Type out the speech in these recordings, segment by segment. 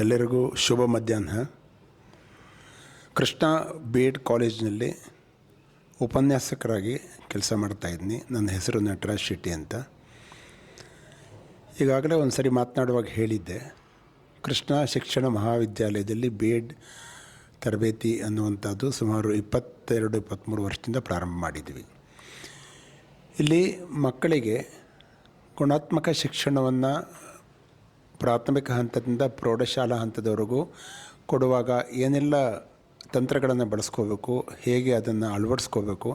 ಎಲ್ಲರಿಗೂ ಶುಭ ಮಧ್ಯಾಹ್ನ. Krishna B Ed ಕಾಲೇಜಿನಲ್ಲಿ ಉಪನ್ಯಾಸಕರಾಗಿ ಕೆಲಸ ಮಾಡ್ತಾಯಿದ್ದೀನಿ ನನ್ನ ಹೆಸರು ನಟರಾಜ್ ಶೆಟ್ಟಿ ಅಂತ. ಈಗಾಗಲೇ ಒಂದು ಸರಿ ಮಾತನಾಡುವಾಗ ಹೇಳಿದ್ದೆ, ಕೃಷ್ಣ ಶಿಕ್ಷಣ ಮಹಾವಿದ್ಯಾಲಯದಲ್ಲಿ ಬಿ ಎಡ್ ತರಬೇತಿ ಅನ್ನುವಂಥದ್ದು ಸುಮಾರು ಇಪ್ಪತ್ತೆರಡು, ಇಪ್ಪತ್ತ್ಮೂರು ವರ್ಷದಿಂದ ಪ್ರಾರಂಭ ಮಾಡಿದ್ವಿ. ಇಲ್ಲಿ ಮಕ್ಕಳಿಗೆ ಗುಣಾತ್ಮಕ ಶಿಕ್ಷಣವನ್ನು ಪ್ರಾಥಮಿಕ ಹಂತದಿಂದ ಪ್ರೌಢಶಾಲಾ ಹಂತದವರೆಗೂ ಕೊಡುವಾಗ ಏನೆಲ್ಲ ತಂತ್ರಗಳನ್ನು ಬಳಸ್ಕೋಬೇಕು, ಹೇಗೆ ಅದನ್ನು ಅಳವಡಿಸ್ಕೋಬೇಕು,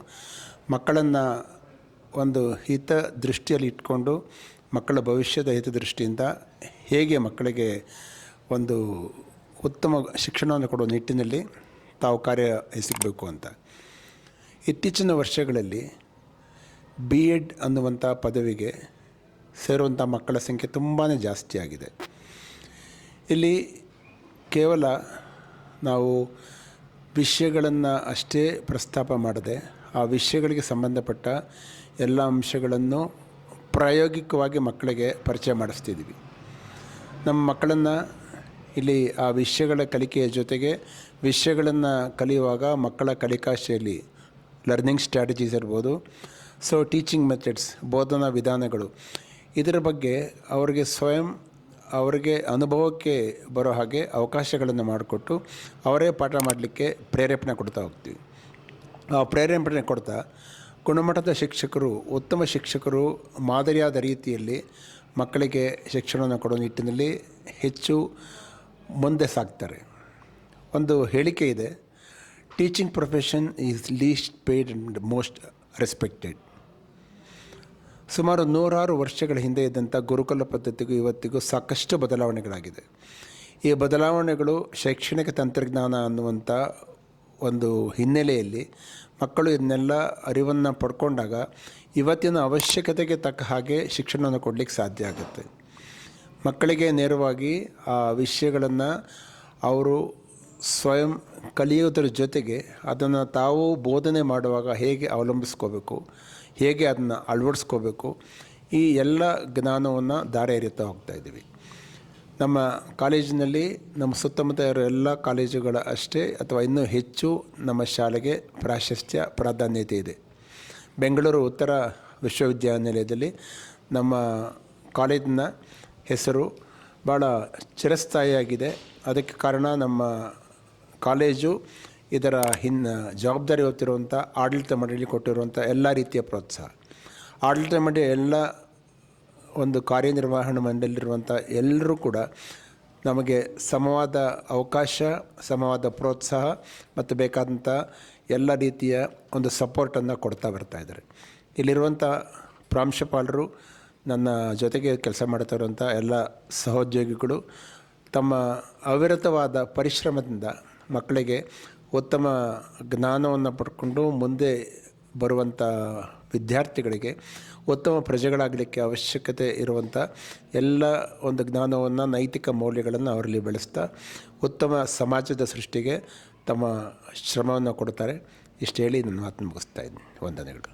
ಮಕ್ಕಳನ್ನು ಒಂದು ಹಿತ ದೃಷ್ಟಿಯಲ್ಲಿ ಇಟ್ಕೊಂಡು ಮಕ್ಕಳ ಭವಿಷ್ಯದ ಹಿತದೃಷ್ಟಿಯಿಂದ ಹೇಗೆ ಮಕ್ಕಳಿಗೆ ಒಂದು ಉತ್ತಮ ಶಿಕ್ಷಣವನ್ನು ಕೊಡುವ ನಿಟ್ಟಿನಲ್ಲಿ ತಾವು ಕಾರ್ಯ ಎಸಗಬೇಕು ಅಂತ. ಇತ್ತೀಚಿನ ವರ್ಷಗಳಲ್ಲಿ ಬಿ ಎಡ್ ಅನ್ನುವಂಥ ಪದವಿಗೆ ಸೇರುವಂಥ ಮಕ್ಕಳ ಸಂಖ್ಯೆ ತುಂಬಾ ಜಾಸ್ತಿ ಆಗಿದೆ. ಇಲ್ಲಿ ಕೇವಲ ನಾವು ವಿಷಯಗಳನ್ನು ಅಷ್ಟೇ ಪ್ರಸ್ತಾಪ ಮಾಡದೆ, ಆ ವಿಷಯಗಳಿಗೆ ಸಂಬಂಧಪಟ್ಟ ಎಲ್ಲ ಅಂಶಗಳನ್ನು ಪ್ರಾಯೋಗಿಕವಾಗಿ ಮಕ್ಕಳಿಗೆ ಪರಿಚಯ ಮಾಡಿಸ್ತಿದ್ದೀವಿ. ನಮ್ಮ ಮಕ್ಕಳನ್ನು ಇಲ್ಲಿ ಆ ವಿಷಯಗಳ ಕಲಿಕೆಯ ಜೊತೆಗೆ ವಿಷಯಗಳನ್ನು ಕಲಿಯುವಾಗ ಮಕ್ಕಳ ಕಲಿಕಾ ಶೈಲಿ ಲರ್ನಿಂಗ್ ಸ್ಟ್ರಾಟಜೀಸ್ ಇರ್ಬೋದು ಸೊ ಟೀಚಿಂಗ್ ಮೆಥಡ್ಸ್ ಬೋಧನಾ ವಿಧಾನಗಳು ಇದರ ಬಗ್ಗೆ ಅವರಿಗೆ ಸ್ವಯಂ ಅವರಿಗೆ ಅನುಭವಕ್ಕೆ ಬರೋ ಹಾಗೆ ಅವಕಾಶಗಳನ್ನು ಮಾಡಿಕೊಟ್ಟು ಅವರೇ ಪಾಠ ಮಾಡಲಿಕ್ಕೆ ಪ್ರೇರೇಪಣೆ ಕೊಡ್ತಾ ಹೋಗ್ತೀವಿ. ಆ ಪ್ರೇರೇಪಣೆ ಕೊಡ್ತಾ ಗುಣಮಟ್ಟದ ಶಿಕ್ಷಕರು, ಉತ್ತಮ ಶಿಕ್ಷಕರು, ಮಾದರಿಯಾದ ರೀತಿಯಲ್ಲಿ ಮಕ್ಕಳಿಗೆ ಶಿಕ್ಷಣವನ್ನು ಕೊಡೋ ನಿಟ್ಟಿನಲ್ಲಿ ಹೆಚ್ಚು ಮುಂದೆ ಸಾಕ್ತಾರೆ. ಒಂದು ಹೇಳಿಕೆ ಇದೆ teaching profession is least paid and most respected ಸುಮಾರು ನೂರಾರು ವರ್ಷಗಳ ಹಿಂದೆ ಇದ್ದಂಥ ಗುರುಕುಲ ಪದ್ಧತಿಗೂ ಇವತ್ತಿಗೂ ಸಾಕಷ್ಟು ಬದಲಾವಣೆಗಳಾಗಿದೆ. ಈ ಬದಲಾವಣೆಗಳು ಶೈಕ್ಷಣಿಕ ತಂತ್ರಜ್ಞಾನ ಅನ್ನುವಂಥ ಒಂದು ಹಿನ್ನೆಲೆಯಲ್ಲಿ ಮಕ್ಕಳು ಇದನ್ನೆಲ್ಲ ಅರಿವನ್ನು ಪಡ್ಕೊಂಡಾಗ ಇವತ್ತಿನ ಅವಶ್ಯಕತೆಗೆ ತಕ್ಕ ಹಾಗೆ ಶಿಕ್ಷಣವನ್ನು ಕೊಡಲಿಕ್ಕೆ ಸಾಧ್ಯ ಆಗುತ್ತೆ. ಮಕ್ಕಳಿಗೆ ನೇರವಾಗಿ ಆ ವಿಷಯಗಳನ್ನು ಅವರು ಸ್ವಯಂ ಕಲಿಯೋದರ ಜೊತೆಗೆ ಅದನ್ನು ತಾವು ಬೋಧನೆ ಮಾಡುವಾಗ ಹೇಗೆ ಅವಲಂಬಿಸ್ಕೋಬೇಕು, ಹೇಗೆ ಅದನ್ನು ಅಳವಡಿಸ್ಕೋಬೇಕು, ಈ ಎಲ್ಲ ಜ್ಞಾನವನ್ನು ದಾರಿ ಎರಿತಾ ಹೋಗ್ತಾ ಇದ್ದೀವಿ. ನಮ್ಮ ಕಾಲೇಜಿನಲ್ಲಿ ನಮ್ಮ ಸುತ್ತಮುತ್ತ ಇರೋ ಎಲ್ಲ ಕಾಲೇಜುಗಳ ಅಷ್ಟೇ ಅಥವಾ ಇನ್ನೂ ಹೆಚ್ಚು ನಮ್ಮ ಶಾಲೆಗೆ ಪ್ರಾಶಸ್ತ್ಯ ಪ್ರಾಧಾನ್ಯತೆ ಇದೆ. ಬೆಂಗಳೂರು ಉತ್ತರ ವಿಶ್ವವಿದ್ಯಾನಿಲಯದಲ್ಲಿ ನಮ್ಮ ಕಾಲೇಜಿನ ಹೆಸರು ಭಾಳ ಚಿರಸ್ಥಾಯಿಯಾಗಿದೆ. ಅದಕ್ಕೆ ಕಾರಣ ನಮ್ಮ ಕಾಲೇಜು, ಇದರ ಹಿನ್ನ ಜವಾಬ್ದಾರಿ ಹೊತ್ತಿರುವಂಥ ಆಡಳಿತ ಮಂಡಳಿ ಕೊಟ್ಟಿರುವಂಥ ಎಲ್ಲ ರೀತಿಯ ಪ್ರೋತ್ಸಾಹ. ಆಡಳಿತ ಮಂಡಳಿ ಎಲ್ಲ ಒಂದು ಕಾರ್ಯನಿರ್ವಹಣಾ ಮಂಡಳಿರುವಂಥ ಎಲ್ಲರೂ ಕೂಡ ನಮಗೆ ಸಮವಾದ ಅವಕಾಶ, ಸಮವಾದ ಪ್ರೋತ್ಸಾಹ ಮತ್ತು ಬೇಕಾದಂಥ ಎಲ್ಲ ರೀತಿಯ ಒಂದು ಸಪೋರ್ಟನ್ನು ಕೊಡ್ತಾ ಬರ್ತಾ ಇದ್ದಾರೆ. ಇಲ್ಲಿರುವಂಥ ಪ್ರಾಂಶುಪಾಲರು ನನ್ನ ಜೊತೆಗೆ ಕೆಲಸ ಮಾಡ್ತಾ ಇರುವಂಥ ಎಲ್ಲ ಸಹೋದ್ಯೋಗಿಗಳು ತಮ್ಮ ಅವಿರತವಾದ ಪರಿಶ್ರಮದಿಂದ ಮಕ್ಕಳಿಗೆ ಉತ್ತಮ ಜ್ಞಾನವನ್ನು ಪಡ್ಕೊಂಡು ಮುಂದೆ ಬರುವಂಥ ವಿದ್ಯಾರ್ಥಿಗಳಿಗೆ ಉತ್ತಮ ಪ್ರಜೆಗಳಾಗಲಿಕ್ಕೆ ಅವಶ್ಯಕತೆ ಇರುವಂಥ ಎಲ್ಲ ಒಂದು ಜ್ಞಾನವನ್ನು, ನೈತಿಕ ಮೌಲ್ಯಗಳನ್ನು ಅವರಲ್ಲಿ ಬೆಳೆಸ್ತಾ ಉತ್ತಮ ಸಮಾಜದ ಸೃಷ್ಟಿಗೆ ತಮ್ಮ ಶ್ರಮವನ್ನು ಕೊಡ್ತಾರೆ. ಇಷ್ಟು ಹೇಳಿ ನನ್ನ ಮಾತನ್ನು ಮುಗಿಸ್ತಾ ಇದ್ದೀನಿ. ವಂದನೆಗಳು.